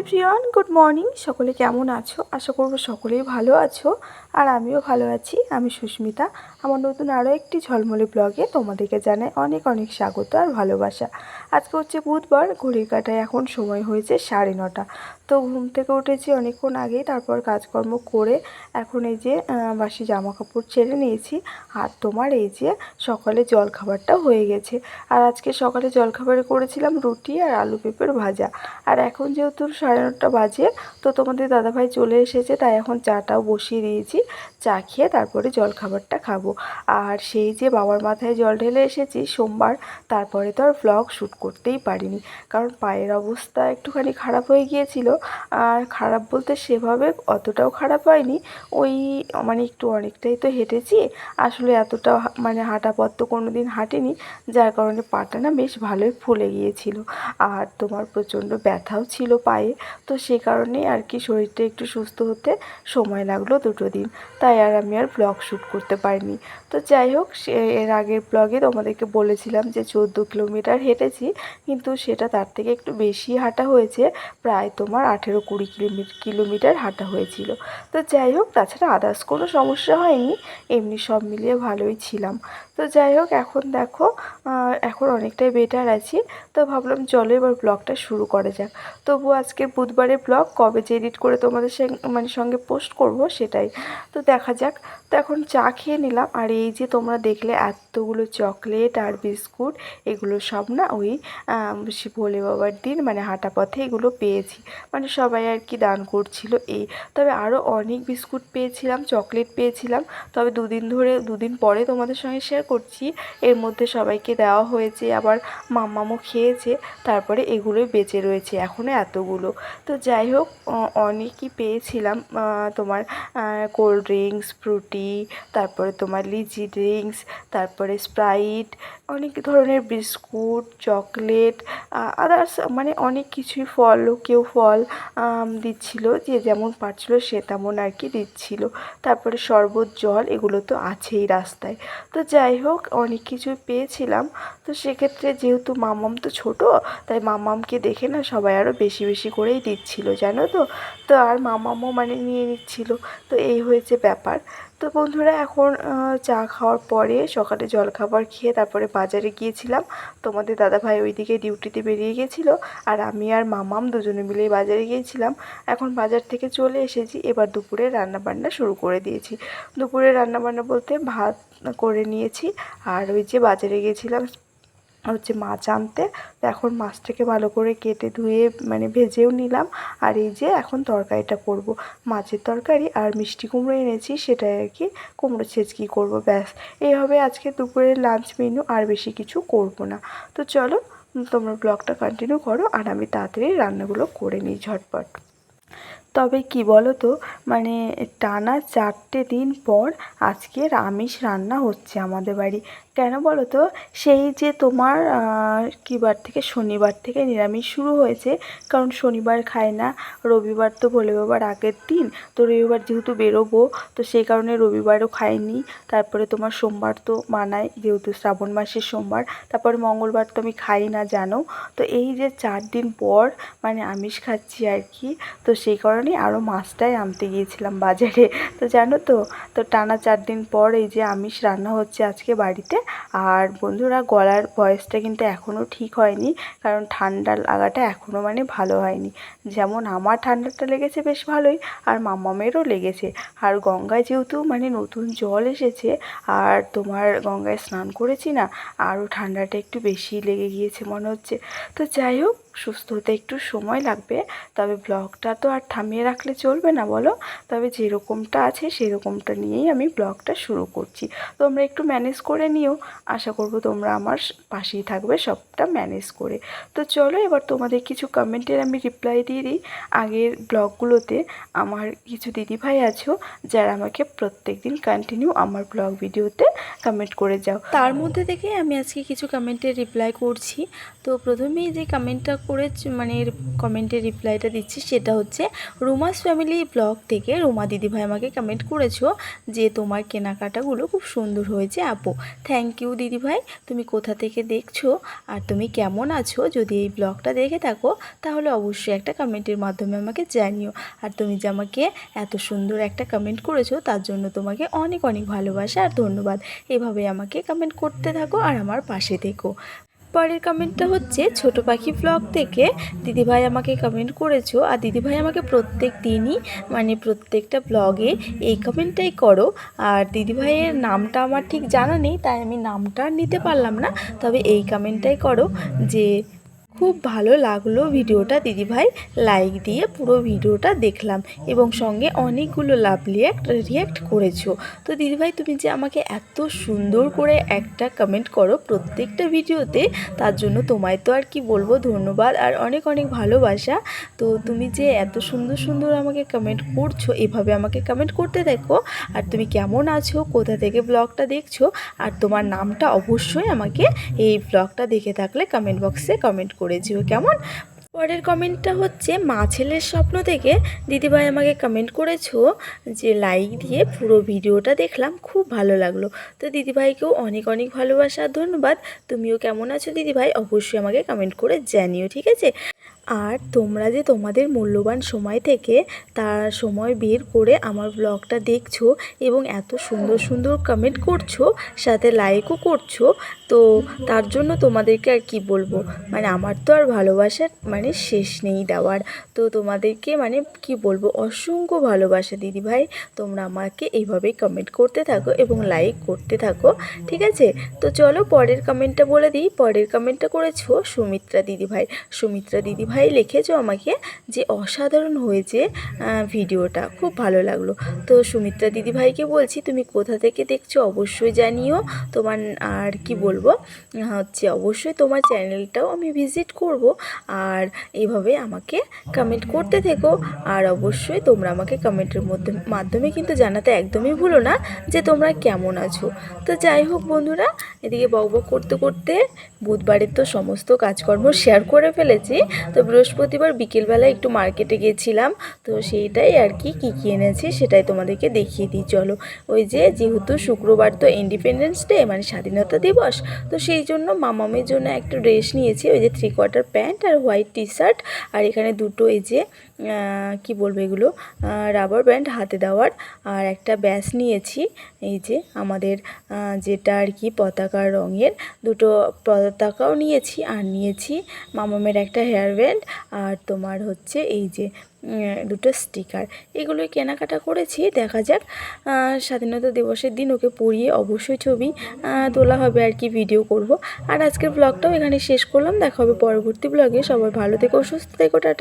Everyone, good morning. সকলে কেমন আছো? আশা করব সকলেই ভালো আছো। আর আমিও ভালো আছি। আমি সুস্মিতা। আমার নতুন আরও একটি ঝলমলে ব্লগে তোমাদেরকে জানাই অনেক অনেক স্বাগত আর ভালোবাসা। আজকে হচ্ছে বুধবার, ঘড়ির কাটায় এখন সময় হয়েছে সাড়ে নটা। তো ঘুম থেকে উঠেছি অনেকক্ষণ আগেই, তারপর কাজকর্ম করে এখন এই যে বাসি জামা কাপড় ছেড়ে নিয়েছি। আর তোমার এই যে, সকালে জলখাবারটা হয়ে গেছে। আর আজকে সকালে জলখাবারে করেছিলাম রুটি আর আলু পেঁপের ভাজা। আর এখন যেহেতু সাড়ে নটা বাজে, তো তোমাদের দাদাভাই চলে এসেছে, তাই এখন চাটাও বসিয়ে দিয়েছি। চা খেয়ে তারপরে জলখাবারটা খাব। আর সেই যে বাবার মাথায় জল ঢেলে এসেছি সোমবার, তারপরে তো আর ব্লগ শ্যুট করতেই পারিনি। কারণ পায়ের অবস্থা একটুখানি খারাপ হয়ে গিয়েছিল। আর খারাপ বলতে সেভাবে অতটাও খারাপ হয়নি। ওই মানে একটু অনেকটাই তো হেঁটেছি। আসলে এতটা মানে হাঁটা পথ তো কোনো দিন হাঁটিনি। যার কারণে পাটা না বেশ ভালোই ফুলে গিয়েছিল। আর তোমার প্রচণ্ড ব্যথাও ছিল পায়ে। তো সে কারণেই আর কি শরীরটা একটু সুস্থ হতে সময় লাগল দুটো দিন। তাই আর আমি আর ব্লগ শ্যুট করতে পারিনি। তো যাই হোক এর আগের ব্লগে তোমাদেরকে বলেছিলাম যে চোদ্দ কিলোমিটার হেঁটেছি। কিন্তু সেটা তার থেকে একটু বেশি হাঁটা হয়েছে। প্রায় তোমার আঠেরো কুড়ি কিলোমিটার কিলোমিটার হাঁটা হয়েছিল। তো যাই হোক, তাছাড়া আদার্স কোনো সমস্যা হয়নি, এমনি সব মিলিয়ে ভালোই ছিলাম। তো যাই হোক, এখন দেখো এখন অনেকটাই বেটার আছি। তো ভাবলাম চলো এবার ব্লগটা শুরু করা যাক। তবু আজকে বুধবারের ব্লগ কবে যে এডিট করে তোমাদের মানে সঙ্গে পোস্ট করব সেটাই। তো দেখা যাক। তো এখন চা খেয়ে নিলাম। আর এই যে তোমরা দেখলে এতগুলো চকলেট আর বিস্কুট এগুলো সব না ওই ভোলে বাবার দিন মানে হাঁটা পথে এগুলো পেয়েছি। মানে সবাই আর কি দান করছিল এই তবে আরও অনেক বিস্কুট পেয়েছিলাম চকলেট পেয়েছিলাম। তবে দুদিন ধরে, দুদিন পরে তোমাদের সঙ্গে শেয়ার করছি। এর মধ্যে সবাইকে দেওয়া হয়েছে, আবার মাম্মামও খেয়েছে, তারপরে এগুলোই বেঁচে রয়েছে এখনও এতগুলো। তো যাই হোক অনেকই পেয়েছিলাম তোমার কোল্ড ড্রিঙ্কস, ফ্রুটি, তারপরে তোমার লিচি ড্রিঙ্কস, তারপরে স্প্রাইট, অনেক ধরনের বিস্কুট, চকলেট আদার্স মানে অনেক কিছুই ফল, কেউ ফল দিচ্ছিল, যে যেমন পারছিল সে তেমন আর কি দিচ্ছিল। তারপরে শরবত, জল, এগুলো তো আছেই রাস্তায়। তো যাই হোক, অনেক কিছু পেয়েছিলাম। তো সেক্ষেত্রে যেহেতু মামাম তো ছোট, তাই মামামকে দেখে না সবাই আরও বেশি বেশি করেই দিচ্ছিল, জানো তো? তো আর মামামও মানে নিয়ে নিচ্ছিল। তো এই হয়েছে ব্যাপার। তো বন্ধুরা এখন চা খাওয়ার পরে সকালে জলখাবার খেয়ে তারপরে বাজারে গিয়েছিলাম। তোমাদের দাদাভাই ওইদিকে ডিউটিতে বেরিয়ে গেছিল আর আমি আর মামাম দুজনে মিলে বাজারে গিয়েছিলাম। এখন বাজার থেকে চলে এসেছি, এবার দুপুরে রান্না বান্না শুরু করে দিয়েছি। দুপুরে রান্না বান্না বলতে ভাত করে নিয়েছি আর ওই যে বাজারে গিয়েছিলাম হচ্ছে মাছ আনতে তো এখন মাছটাকে ভালো করে কেটে ধুয়ে মানে ভেজেও নিলাম। আর এই যে এখন তরকারিটা করব। মাছের তরকারি আর মিষ্টি কুমড়ো এনেছি, সেটাই আর কি। কুমড়ো ছেঁচকি করব, ব্যাস। এইভাবে আজকে দুপুরের লাঞ্চ মেনু আর বেশি কিছু করব না। তো চলো, তোমরা ব্লগটা কন্টিনিউ করো আর আমি তাড়াতাড়ি রান্নাগুলো করে নিই ঝটপট। তবে কি বলো তো মানে টানা চারটে দিন পর আজকের আমিষ রান্না হচ্ছে আমাদের বাড়ি। কেন বলো তো সেই যে তোমার আহ, কী বার থেকে শনিবার থেকে নিরামিষ শুরু হয়েছে। কারণ শনিবার খায় না রবিবার তো ভোলে বাবার আগের দিন। তো রবিবার যেহেতু বেরোবো তো সেই কারণে রবিবারও খাইনি। তারপরে তোমার সোমবার তো মানায় যেহেতু শ্রাবণ মাসের সোমবার। তারপরে মঙ্গলবার তো আমি খাই না জানো? তো এই যে চার দিন পর মানে আমিষ খাচ্ছি আর কি তো সেই কারণেই আরও মাছটাই আনতে গিয়েছিলাম বাজারে। তো জানো তো তো টানা চার দিন পর এই যে আমিষ রান্না হচ্ছে আজকে বাড়িতে। আর বন্ধুরা গলার ভয়েসটা কিন্তু এখনও ঠিক হয়নি, কারণ ঠান্ডা লাগাটা এখনও মানে ভালো হয়নি। যেমন আমার ঠান্ডাটা লেগেছে বেশ ভালোই, আর মামামেরও লেগেছে। আর গঙ্গায় যেহেতু মানে নতুন জল এসেছে, আর তোমার গঙ্গায় স্নান করেছি না, আরও ঠান্ডাটা একটু বেশি লেগে গিয়েছে মনে হচ্ছে। তো যাই হোক সুস্থ হতে একটু সময় লাগবে, তবে ব্লগটা তো আর থামিয়ে রাখলে চলবে না বলো। তবে যেরকমটা আছে সেরকমটা নিয়েই আমি ব্লগটা শুরু করছি। তোমরা একটু ম্যানেজ করে নিও। আশা করব তোমরা আমার পাশেই থাকবে সবটা ম্যানেজ করে। তো চলো এবার তোমাদের কিছু কমেন্টের আমি রিপ্লাই দিয়ে দিই। আগের ব্লগগুলোতে আমার কিছু দিদিভাই আছো, যারা আমাকে প্রত্যেক দিন কন্টিনিউ আমার ব্লগ ভিডিওতে কমেন্ট করে যাও। তার মধ্যে থেকে আমি আজকে কিছু কমেন্টের রিপ্লাই করছি। তো প্রথমেই যে কমেন্টটা করে মানে কমেন্টের রিপ্লাইটা দিচ্ছি, সেটা হচ্ছে, রুমাস ফ্যামিলি ব্লগ থেকে রুমা দিদিভাই আমাকে কমেন্ট করেছ যে তোমার কেনাকাটাগুলো খুব সুন্দর হয়েছে, আপু। থ্যাংক ইউ দিদিভাই, তুমি কোথা থেকে দেখছ আর তুমি কেমন আছো? যদি এই ব্লগটা দেখে থাকো, তাহলে অবশ্যই একটা কমেন্টের মাধ্যমে আমাকে জানিও। আর তুমি যে আমাকে এত সুন্দর একটা কমেন্ট করেছ, তার জন্য তোমাকে অনেক অনেক ভালোবাসা আর ধন্যবাদ। এভাবে আমাকে কমেন্ট করতে থাকো আর আমার পাশে থেকো। পরের কমেন্টটা হচ্ছে, ছোট পাখি ব্লগ থেকে দিদিভাই আমাকে কমেন্ট করেছ আর দিদিভাই আমাকে প্রত্যেক দিনই মানে প্রত্যেকটা ব্লগে এই কমেন্টটাই করো। আর দিদিভাইয়ের নামটা আমার ঠিক জানা নেই, তাই আমি নামটা নিতে পারলাম না। তবে এই কমেন্টটাই করো যে খুব ভালো লাগল ভিডিওটা, দিদিভাই। লাইক দিয়ে পুরো ভিডিওটা দেখলাম এবং সঙ্গে অনেকগুলো লাভ রিয়াক্ট রিয়াক্ট করেছ। তো দিদিভাই, তুমি যে আমাকে এত সুন্দর করে একটা কমেন্ট করো প্রত্যেকটা ভিডিওতে, তার জন্য তোমায় তো আর কি বলব ধন্যবাদ আর অনেক অনেক ভালোবাসা। তো তুমি যে এত সুন্দর সুন্দর আমাকে কমেন্ট করছ, এভাবে আমাকে কমেন্ট করতে দেখো আর তুমি কেমন আছো, কোথা থেকে ব্লগটা দেখছ, আর তোমার নামটা অবশ্যই আমাকে এই ব্লগটা দেখে থাকলে কমেন্ট বক্সে কমেন্ট করে দিও কেমন? পরের কমেন্টটা হচ্ছে, মা ছেলের স্বপ্ন থেকে দিদিভাই আমাকে কমেন্ট করেছ যে লাইক দিয়ে পুরো ভিডিওটা দেখলাম, খুব ভালো লাগল। তো দিদিভাইকেও অনেক অনেক ভালোবাসা, ধন্যবাদ। তুমিও কেমন আছো দিদিভাই? অবশ্যই আমাকে কমেন্ট করে জানিও, ঠিক আছে? আর তোমরা যে তোমাদের মূল্যবান সময় থেকে তার সময় বের করে আমার ব্লগটা দেখছ এবং এত সুন্দর সুন্দর কমেন্ট করছ, সাথে লাইকও করছ, তো তার জন্য তোমাদেরকে আর কি বলব? মানে আমার তো আর ভালোবাসার মানে শেষ নেই দেওয়ার। তো তোমাদেরকে মানে কি বলব? অসংখ্য ভালোবাসা দিদিভাই তোমরা আমাকে এইভাবেই কমেন্ট করতে থাকো এবং লাইক করতে থাকো, ঠিক আছে? তো চলো পরের কমেন্টটা বলে দিই। পরের কমেন্টটা করেছ সুমিত্রা দিদিভাই সুমিত্রা দিদিভাই লিখেছো আমাকে যে অসাধারণ হয়েছে ভিডিওটা। খুব ভালো লাগল। তো সুমিত্রা দিদিভাইকে বলছি, তুমি কোথা থেকে দেখছ অবশ্যই জানিও। তোমার আর কি বলব হচ্ছে অবশ্যই তোমার চ্যানেলটাও আমি ভিজিট করব। আর এভাবে আমাকে কমেন্ট করতে থেকো। আর অবশ্যই তোমরা আমাকে কমেন্টের মধ্যে, মাধ্যমে কিন্তু জানাতে একদমই ভুলো না যে তোমরা কেমন আছো। তো যাই হোক বন্ধুরা, এদিকে বকবক করতে করতে বুধবারের তো সমস্ত কাজকর্ম শেয়ার করে ফেলেছি। তো বৃহস্পতিবার বিকেলবেলা একটু মার্কেটে গিয়েছিলাম। তো সেইটাই আর কি, কী কী এনেছি সেটাই তোমাদেরকে দেখিয়ে দিই। চলো, ওই যে যেহেতু শুক্রবার তো ইন্ডিপেন্ডেন্স ডে মানে স্বাধীনতা দিবস, তো সেই জন্য মামামের জন্য একটা ড্রেস নিয়েছি, ওই যে থ্রি কোয়ার্টার প্যান্ট আর হোয়াইট টি শার্ট আর এখানে দুটো এই যে কি বলব এগুলো? রাবার ব্যান্ড হাতে দেওয়ার। আর একটা ব্যাস নিয়েছি, এই যে আমাদের যেটা আর কি পতাকা রঙের। দুটো পতাকাও নিয়েছি আর নিয়েছি মামামের একটা হেয়ার ব্যান্ড আর তোমার হচ্ছে এই যে দুটো স্টিকার। এগুলোই কেনাকাটা করেছি, দেখা যাক স্বাধীনতা দিবসের দিন ওকে পরিয়ে অবশ্যই ছবি তোলা হবে আর কি ভিডিও করব। আর আজকের ব্লগটাও এখানে শেষ করলাম, দেখা হবে পরবর্তী ব্লগে সবাই ভালো থেকো, সুস্থ থেকো, টাটা।